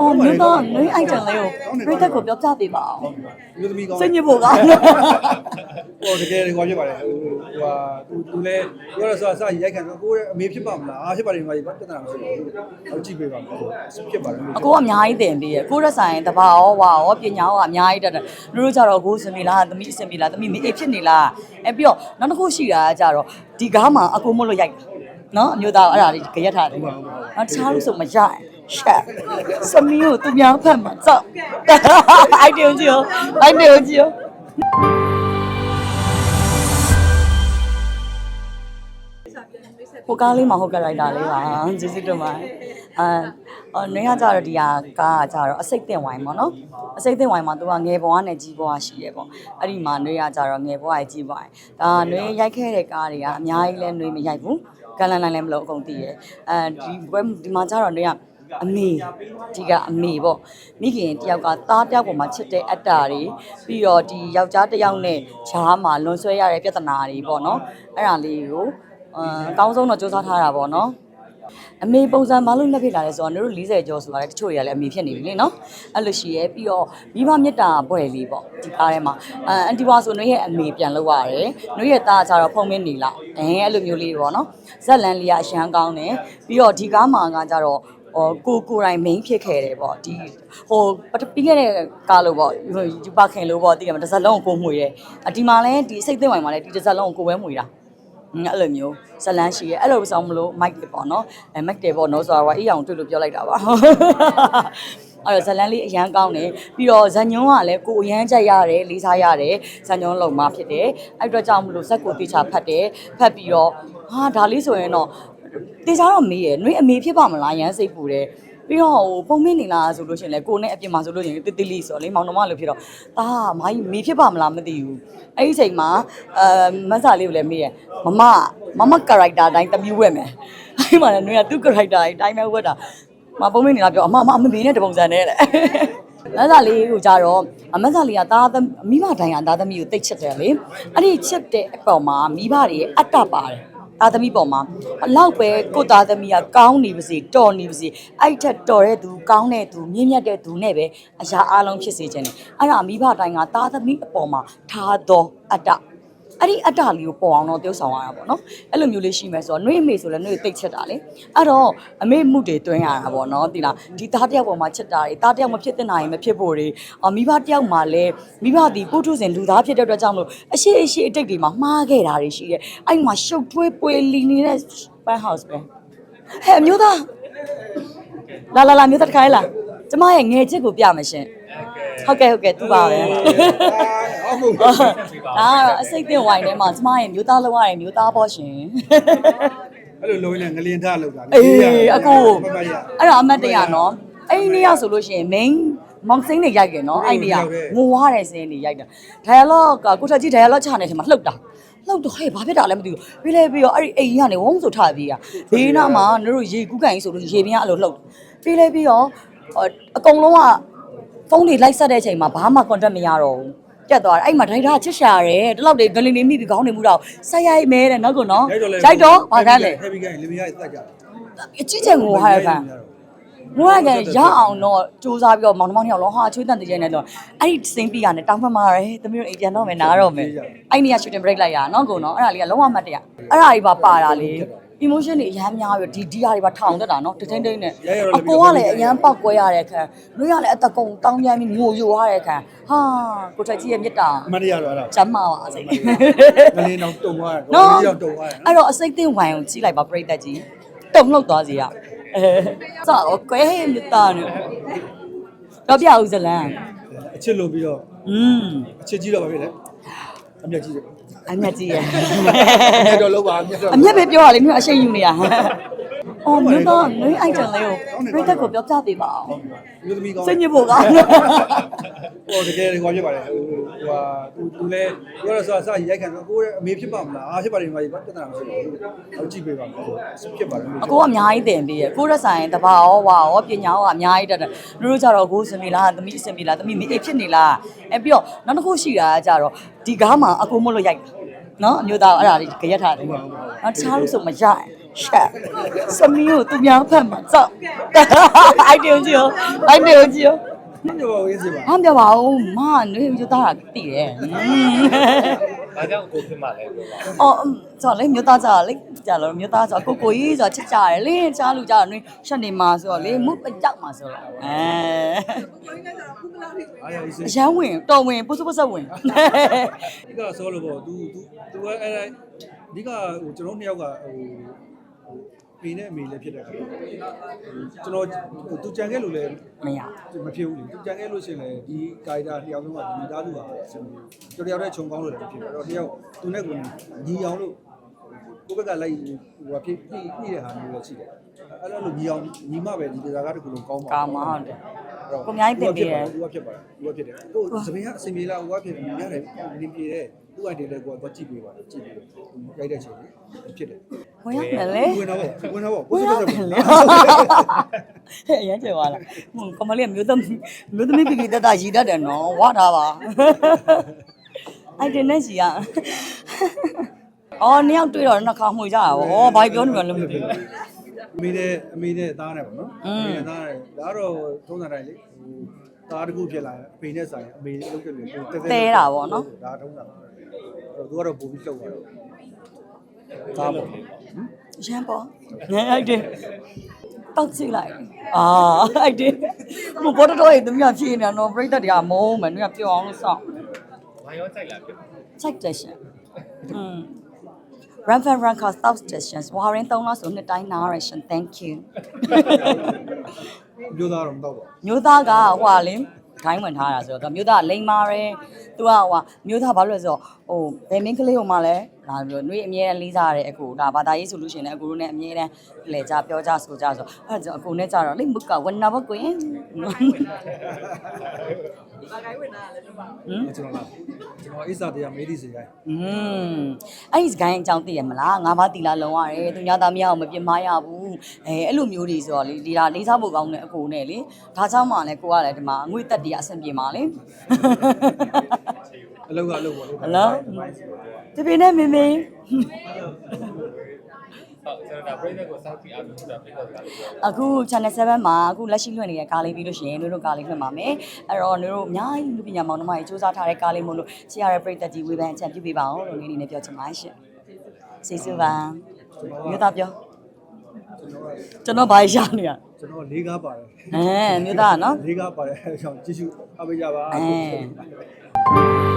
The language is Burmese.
အော်မြို့သားနွေးအိုက်တန်လေးကိုပြိသက်ကိုပြောပြပေးပါအောင်မျိုးသမီးကောင်းစိတ်ညစ်ဖို့ကောင်းဟိုတကယ်ဟိုဖြစ်ပါတယ်ဟိုဟိုဟာသူသူလည်းပြောရဆိုအစရိုက်ခံတော့ကိုယ်အမေဖြစ်ပါမလားအားဖြစ်ပါတယ်ဒီမှာပြဿနာမရှိဘူးဟုတ်ကြည့်ပေးပါမယ်ဖြစ်ပါတယ်အကိုကအများကြီးတင်ပေးရကိုရက်ဆိုင်တဘာရောဝါရောပညာရောအများကြီးတက်တယ်လူတို့ကြတော့ကိုစင်ပြီလားသမီးအစင်ပြီလားသမီးမေးဖြစ်နေလားအဲပြီးတော့နောက်တစ်ခုရှိတာကကြတော့ဒီကားမှာအကိုမို့လို့ရိုက်တာနော်အမျိုးသားအဲ့ဒါလေးကြရက်ထားတယ်နော်တခြားလို့ဆိုမရရင် ရှက်စမီးကိုသူများဖက်မှာစောက်အိုက်တီယိုကြီးရောအိုက်တီယိုကြီးရောဟိုကားလေးမှာဟိုကရိုက်တာလေးပါကျေးဇူးတင်ပါတယ်အာအော်နွေကကြတော့ဒီဟာကားကကြတော့အစိတ်တင်ဝိုင်းပေါ့နော်အစိတ်တင်ဝိုင်းမှာသူကငယ်ဘဝနဲ့ကြီးဘဝရှိရပေါ့အဲ့ဒီမှာနွေကကြတော့ငယ်ဘဝရဲ့ကြီးဘဝဒါနွေရိုက်ခဲ့တဲ့ကားတွေကအများကြီးလဲနွေမရိုက်ဘူးကန်လန်လန်လည်းမလို့အကုန်တည်ရအဲဒီဘွဲဒီမှာကြတော့နွေက အမေဒီကအမေပေါ့မိခင်တယောက်ကသားတယောက်ပေါ်မှာချစ်တဲ့အတ္တတွေပြီးတော့ဒီယောက်ျားတစ်ယောက်နဲ့ဈာမှာလွန်ဆွဲရတဲ့ပြဿနာတွေပေါ့နော်အဲ့ဒါလေးကိုအအကောင်းဆုံးတော့စူးစမ်းထားတာပေါ့နော်အမေပုံစံမလို့လက်ဖြစ်လာလဲဆိုတော့တို့40ကျော်ဆိုတာလေတချို့တွေကလည်းအမေဖြစ်နေပြီလေနော်အဲ့လိုရှိရဲပြီးတော့မိဘမေတ္တာဘွယ်လေးပေါ့ဒီကားထဲမှာအဲအန်တီဝါဆိုနှွေရဲ့အမေပြန်လောက်ရတယ်နှွေရဲ့သားကကြတော့ဖုံမင်းနေလာအဲအဲ့လိုမျိုးလေးပေါ့နော်ဇက်လန်လေးကအရှမ်းကောင်းတယ်ပြီးတော့ဒီကားမှာကကြတော့ ဟိုကိုကိုယ်တိုင် main ဖြစ်ခဲ့တယ်ပေါ့ဒီဟိုပြီးခဲ့တဲ့ကားလို့ပေါ့ယူပါခင်လို့ပေါ့တည်ရမှာတစ်စက်လုံးကိုကိုမှွေတယ်အဒီမှာလည်းဒီစိတ်သိမ့်ဝိုင်မှာလည်းဒီတစ်စက်လုံးကိုကိုပဲမှွေတာအဲ့လိုမျိုးဇလန်းရှိရဲအဲ့လိုဆောင်မလို့မိုက်တယ်ပေါ့နော်အဲမိုက်တယ်ပေါ့နော်ဆိုတော့အေးအောင်တွေ့လို့ပြောလိုက်တာပါအဲ့တော့ဇလန်းလေးအရန်ကောင်းတယ်ပြီးတော့ဇညွန်းကလည်းကိုအရန်ကြိုက်ရတယ်လေးစားရတယ်ဇညွန်းလုံမဖြစ်တယ်အဲ့အတွက်ကြောင့်မလို့ဇက်ကိုတေချာဖတ်တယ်ဖတ်ပြီးတော့ဟာဒါလေးဆိုရင်တော့ တေချာတော့မေးရယ်နှွေးအမေဖြစ်ပါမလားရန်စိတ်ပူတယ်ပြီးတော့ဟိုပုံမင်းနေလားဆိုလို့ရှရင်လေကိုနဲ့အပြင်မှာဆိုလို့ရှရင်တိတိလေးဆိုတော့လေမောင်နှမလိုဖြစ်တော့ဒါမိုင်းမေဖြစ်ပါမလားမသိဘူးအဲ့ဒီအချိန်မှာအဲမဆာလေးကိုလည်းမေးရမမမမ character တိုင်းတမျိုးဝက်မယ်အဲ့မှာလည်းနှွေးကသူ့ character တိုင်းတိုင်းပဲဝက်တာမပုံမင်းနေလားပြောအမအမအမေနဲ့တပုံစံနဲ့တဲ့မဆာလေးကိုကြတော့အမဆာလေးကသားသမမိဘတိုင်းကသားသမီးကိုတိတ်ချစ်တယ်လေအဲ့ဒီချစ်တဲ့အပေါ်မှာမိဘတွေရဲ့အတ္တပါတယ် သားသမီးပေါ်မှာအလောက်ပဲကိုယ့်သားသမီးကကောင်းနေပါစေတော်နေပါစေအဲ့ထက်တော်တဲ့သူကောင်းတဲ့သူမြင့်မြတ်တဲ့သူနဲ့ပဲအရာအလုံးဖြစ်စေခြင်းတယ်အဲ့ဒါမိဘတိုင်းကသားသမီးအပေါ်မှာထားသောအတ္တ အဲ့ဒီအတ္တလေးကိုပေါ်အောင်တော့တယောက်ဆောင်ရတာပေါ့နော်အဲ့လိုမျိုးလေးရှိမယ်ဆိုတော့နှွေးအမေဆိုလည်းနှွေးတိတ်ချက်တာလေအဲ့တော့အမေမှုတွေတွင်းရတာပေါ့နော်ဒီလားဒီသားတစ်ယောက်ပေါ်မှာချက်တာတွေသားတစ်ယောက်မဖြစ်တဲ့နိုင်မဖြစ်ဖို့တွေအမိဘတစ်ယောက်မှာလည်းမိဘဒီပုထုဇဉ်လူသားဖြစ်တဲ့အတွက်ကြောင့်မလို့အရှိအရှိအတိတ်တွေမှာမှားခဲ့တာတွေရှိတယ်အဲ့မှာရှုပ်ထွေးပွေလီနေတဲ့ပန်းဟောက်စ်ပဲဟဲ့အမျိုးသားလာလာလာမျိုးသားတစ်ခါလေးလာကျမရဲ့ငယ်ချစ်ကိုပြမယ်ရှင်ဟုတ်ကဲ့ဟုတ်ကဲ့သူပါပဲ ဟုတ်မဟုတ်ဒါကတော့အစိတ်တင်ဝိုင်းထဲမှာကျမရဲ့မျိုးသားလောက်ရတယ်မျိုးသားပေါ့ရှင် အဲ့လိုလုံးနေငလင်ထလောက်တာအေးအကိုမမရ အဲ့ဒါအမတ်တရနော်အဲ့ဒီနေ့ရဆိုလို့ရှိရင် main မောင်စင်းတွေရိုက်တယ်နော်အဲ့ဒီကငိုွားတဲ့စင်းတွေရိုက်တာ dialogue ကကိုထက်ကြီး dialogue ချနေတဲ့အချိန်မှာလှုပ်တာလှုပ်တော့ဟဲ့ဘာဖြစ်တာလဲမသိဘူးပြီးလဲပြီးတော့အဲ့ဒီအိမ်ကြီးကနေဝုန်းဆိုထပြီးอ่ะဘေးနားမှာတို့ရေကူးကန်ကြီးဆိုလို့ရေပြင်းအဲ့လိုလှုပ်ပြီးလဲပြီးတော့အကုန်လုံးကဖုန်းတွေလိုက်ဆက်တဲ့အချိန်မှာဘာမှ contact မရတော့ဘူး ပြတ်သွားတယ်အဲ့မှာဒိုက်တာချစ်ရှာတယ်တလောက်တွေဂလင်နေမိပြီးခေါင်းနေမှုတော့ဆက်ရိုက်မဲတဲ့နောက်ကတော့နော်ရိုက်တော့ဘာကန်းလဲဟဲဗီကန်လီမီယာတက်ကြတာအကြည့်ချက်ကိုဟာရခံငိုရကန်ရအောင်တော့စူးစမ်းပြီးတော့မောင်နှမောင်နှစ်ယောက်လုံးဟာချွေးတန်တကြဲနေတော့အဲ့ဒီစင်းပြီးကနေတောင်းမှမှာရဲတမီးတို့အိမ်ပြန်တော့မယ်နားတော့မယ်အဲ့ဒီက shooting break လိုက်ရနော်ကိုနော်အဲ့ဒါလေးကလုံးဝမတ်တရအဲ့ဒါကြီးပါပါတာလေ emotion တွေအများများပြီးဒီဒီဟာတွေပါထောင်တက်တာနော်တထိန်ထိန်နဲ့အပေါ်ကလည်းအရန်ပောက်ကွဲရတဲ့ခံနှွေးရလည်းအတကုံတောင်းပြန်ပြီးငိုယိုရတဲ့ခံဟာကိုထက်ကြီးရဲ့မြတ်တာအမရတော့အဲ့ဒါချမ်းမာပါစေငလင်တော့တုံသွားတယ်ငလင်တော့တုံသွားတယ်အဲ့တော့အစိတ်သိမ့်ဝိုင်ကိုကြီးလိုက်ပါပြိတ္တကြီးတုံလှုပ်သွားစီရအဲစောက်ကွဲမြတ်တာနဲ့တော့ပြအောင်ဇလန်အချစ်လို့ပြီးတော့อืมအချစ်ကြီးတော့ပါဖြစ်လေအမျက်ကြီးတယ် အမျက်ကြီးရအမျက်တော့လောက်ပါအမျက်တော့အမျက်ပဲပြောရလေမြို့အရှိန်ယူနေရအော်မြို့တော့နွေးအိုက်တန်လေးကိုပြိတ္တကိုပြောပြပေးပါအောင်မျိုးသမီးကောင်းစိတ်ညစ်ဖို့ကောင်းဟိုတကယ်ဟိုဖြစ်ပါတယ် ဟိုဟိုသူသူလည်းပြောရဆိုအစရိုက်ခံတော့ကိုယ်အမေဖြစ်ပါမလားအားဖြစ်ပါတယ်ဒီမှာပြဿနာမရှိဘူးဟုတ်ကြည့်ပေးပါမယ်ဖြစ်ပါတယ်အကိုကအများကြီးတင်ပေးရကိုရက်ဆိုင်တဘာရောဝါရောပညာရောအများကြီးတက်တယ်လူတို့ကြတော့ကိုစင်ပြီလားသမီးအစင်ပြီလားသမီးမေးဖြစ်နေလားအဲပြီးတော့နောက်တစ်ခုရှိတာကကြတော့ဒီကားမှာအကိုမို့လို့ရိုက်တာနော်အမျိုးသားအဲ့ဒါလေးကြရက်ထားတယ်နော်တခြားလို့ဆိုမရရင်ရှက်စမီးကိုသူများဖတ်မှာစောက်အိုက်တယ်ကြည့်အိုက်တယ်ကြည့် မင်းပြောပါဦးရေးစီပါ ဟာပြောပါဦးမနွေမျိုးသားတာတည်တယ် ။ဘာကြောင့်ကိုဖြစ်မှလဲပြောပါဦး အော်ဆိုတော့လေမျိုးသားကြလေကြာလို့မျိုးသားဆိုကိုကိုကြီးဆိုချစ်ကြတယ်လေကြားလူကြတယ်နွေရှက်နေမှာဆိုတော့လေမုတ်ကြောက်မှာဆိုတော့အဲ အားရရေးစီ အရန်ဝင်တော်ဝင်ပုစပုစဝင် ဒီကဆောလို့ပေါ့ तू तू तू အဲ့အဲ့ဒီကဟိုကျွန်တော်နှစ်ယောက်ကဟို ပေနဲ့အမေလည်းဖြစ်တဲ့ခါကျွန်တော်သူကြံခဲ့လို့လည်းမရမဖြစ်ဘူးလေသူကြံခဲ့လို့ရှိရင်လည်းဒီကာရီတာတစ်ယောက်လုံးကဒီမိသားစုဟာကျွန်တော်တယောက်တည်းခြုံကောင်းလို့လည်းဖြစ်တယ်အဲ့တော့တယောက်သူနဲ့ကိုညီအောင်လို့ကိုယ့်ဘက်ကလိုက်ဟိုဟာဖြစ်ပြီးပြီးတဲ့ဟာမျိုးလည်းရှိတယ်အဲ့လိုညီအောင်ညီမပဲဒီဒေသကားတစ်ခုလုံးကောင်းပါကာမဟုတ်တယ်သူကဖြစ်ပါတယ်သူကဖြစ်တယ်ဟိုသပင်ကအစင်ပြေလာဟိုကဖြစ်ရတယ်နေပြေတယ်သူ့အိုင်တယ်လည်းကိုကကြည့်ပေးပါကြည့်ပေးရိုက်တဲ့ချိန်ဖြစ်တယ် ဝင်ရတယ်လေဝင်တော့ဝင်တော့ဝင်ဘုရရားတဆက်ယ်လေအရင်ကျေသွားလားဟိုကမလေးမျိုးသမီးမျိုးသမီးပြပြတတ်တာရည်တတ်တယ်နော်ဝါတာပါအိုက်တင်နဲ့စီရအော်နှစ်ယောက်တွေ့တော့နှစ်ခါမှွေကြတာဗောဘာပြောနေမှလည်းမသိဘူးအမေနဲ့အမေနဲ့သားနဲ့ပေါ့နော်အမေနဲ့သားနဲ့ဒါတော့ထုံးစံတိုင်းလေဟိုသားတစ်ခုဖြစ်လာအဖေနဲ့ဆိုင်အမေလုတ်တယ်လေဒါထုံးစံအဲ့တော့သူကတော့ပို့ပြီးလှုပ်သွားတော့ သားပေါ့ရမ်းပေါ့ငယ်အိုက်တင်တောက်ကြည့်လိုက်အာအိုက်တင်မဘောတော်ရဲ့သူများဖြေနေတော့ပြိတ္တတွေကမုန်းမယ်နင်ကပြောအောင်လို့စောင့်။ဘာရောကြိုက်လာပြော check station อืม run fan run car stop stations ဝါရင်3လောက်ဆိုနှစ်တိုင်း narration thank you ပြောသားတော့မတော့ပါမျိုးသားကဟွာလင်းခိုင်းဝင်ထားတာဆိုတော့သူကမျိုးသားကလိန်မာတယ်သူကဟွာမျိုးသားဘာလို့လဲဆိုတော့ဟိုဘယ်မင်းကလေးဟိုမှလဲ လာပြီးတော့နှွေးအမြဲတမ်းလေးစားရတယ်အကူဒါဘာသာရေးဆိုလို့ရှိရင်လည်းအကူတို့နဲ့အမြဲတမ်းလဲကြပြောကြဆိုကြဆိုအဲ့ဒါကြောင့်အကူနဲ့ကြတော့လိမ့်မကဝနာဘကွင်ဟမ်ကျွန်တော်လားကျွန်တော်အိစာတရားမေးသည့်စီတိုင်းอืมအဲ့ဒီစကိုင်းအကြောင်းသိရမလားငါးပါးတီလာလုံရတယ်သူညာသားမရအောင်မပြစ်မှားရဘူးအဲအဲ့လိုမျိုးတွေဆိုတော့လေဒီဒါလေးစားဖို့ကောင်းတဲ့အကိုနဲ့လေဒါကြောင့်မှလည်းကိုကလည်းဒီမှာအငွေတက်တီးအဆင်ပြေမှာလေအလုပ်ကအလုပ်ပေါ့လေဟလော တပင်းနဲ့မင်းမင်း။ဟုတ်ကျွန်တော်ဒါပြိသက်ကိုစောင့်ကြည့်အားပေးတာပြိသက်ကလေးပြောအခု channel 7မှာအခုလက်ရှိလွှင့်နေတဲ့ကားလေးပြီးလို့ရှိရင်တို့တို့ကားလေးလွှင့်ပါမယ်အဲ့တော့တို့အများကြီးလူပညာမောင်နှမကြီးစူးစမ်းထားတဲ့ကားလေးမို့လို့ချီရတဲ့ပရိသတ်ကြီးဝေဖန်အကြံပြုပေးပါအောင်လို့နေနေနဲ့ပြောချင်ပါရှင်စီစုပါမြို့သားပြောကျွန်တော်ဘာရှာနေရကျွန်တော်လေးကားပါတယ်အဲမြို့သားကနော်လေးကားပါတယ်အဲကြောင့်ကြည့်ရှုအားပေးကြပါအဲ